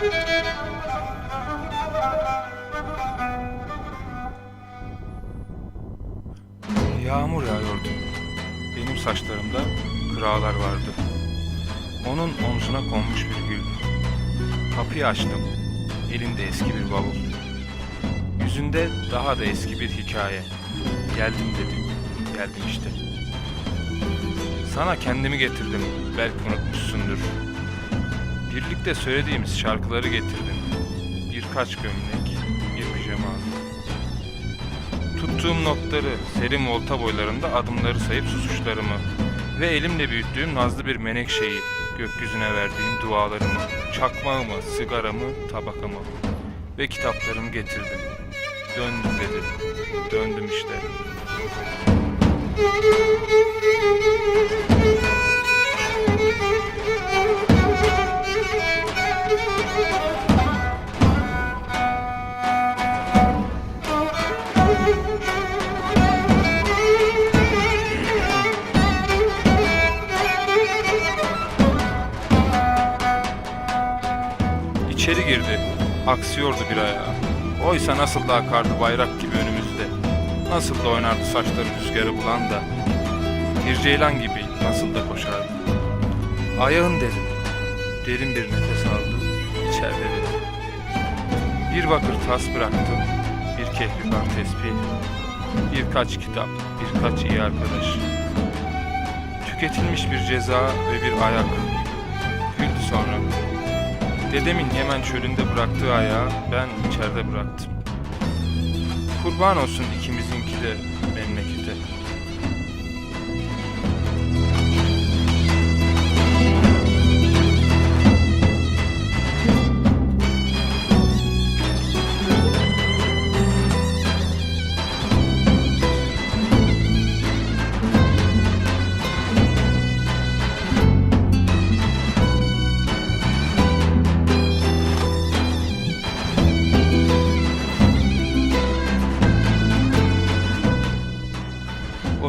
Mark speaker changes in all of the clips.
Speaker 1: Yağmur yağıyordu. Benim saçlarımda kıralar vardı. Onun omzuna konmuş bir gül. Kapıyı açtım. Elinde eski bir bavul. Yüzünde daha da eski bir hikaye. Geldim dedim. Geldim işte. Sana kendimi getirdim. Belki unutmuşsundur. Birlikte söylediğimiz şarkıları getirdim. Birkaç gömlek, bir pijama. Tuttuğum notları serin volta boylarında adımları sayıp susuşlarımı ve elimle büyüttüğüm nazlı bir menekşeyi, gökyüzüne verdiğim dualarımı, çakmağımı, sigaramı, tabakamı ve kitaplarımı getirdim. Döndüm dedim. Döndüm işte. İçeri Aksıyordu bir ayağı. Oysa nasıl da akardı bayrak gibi önümüzde. Nasıl da oynardı saçları rüzgarı bulan da. Bir ceylan gibi nasıl da koşardı. Ayağın dedim. Derin bir nefes aldı. İçeride dedim. Bir bakır tas bıraktım. Bir kehribar tespih. Birkaç kitap, birkaç iyi arkadaş. Tüketilmiş bir ceza ve bir ayak. Güldü sonra. Dedemin Yemen çölünde bıraktığı ayağı ben içeride bıraktım. Kurban olsun ikimizinki de memlekete.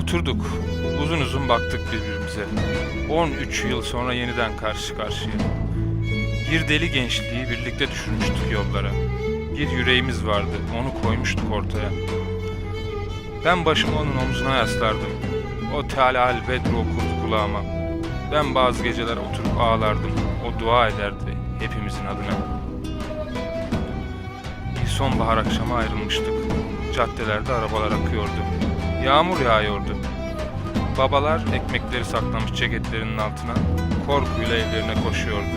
Speaker 1: Oturduk. Uzun uzun baktık birbirimize. 13 yıl sonra yeniden karşı karşıya. Bir deli gençliği birlikte düşürmüştük yollara. Bir yüreğimiz vardı, onu koymuştuk ortaya. Ben başımı onun omzuna yaslardım. O tealal bedru okurdu kulağıma. Ben bazı geceler oturup ağlardım. O dua ederdi hepimizin adına. Bir sonbahar akşamı ayrılmıştık. Caddelerde arabalar akıyordu. Yağmur yağıyordu. Babalar ekmekleri saklamış ceketlerinin altına, korkuyla evlerine koşuyordu.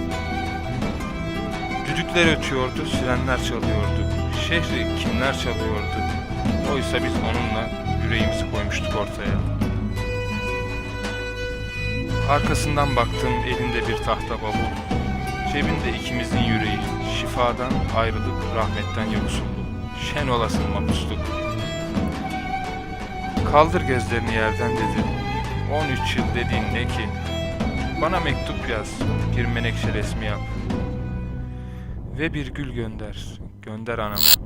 Speaker 1: Düdükler ötüyordu, sirenler çalıyordu. Şehri kimler çalıyordu? Oysa biz onunla yüreğimizi koymuştuk ortaya. Arkasından baktım elinde bir tahta bavul. Cebinde ikimizin yüreği, şifadan ayrılık, rahmetten yoksulluk. Şen olasın mapusluk. Kaldır gözlerini yerden dedi. 13 yıl dediğin ne ki? Bana mektup yaz, bir menekşe resmi yap. Ve bir gül gönder, gönder anama.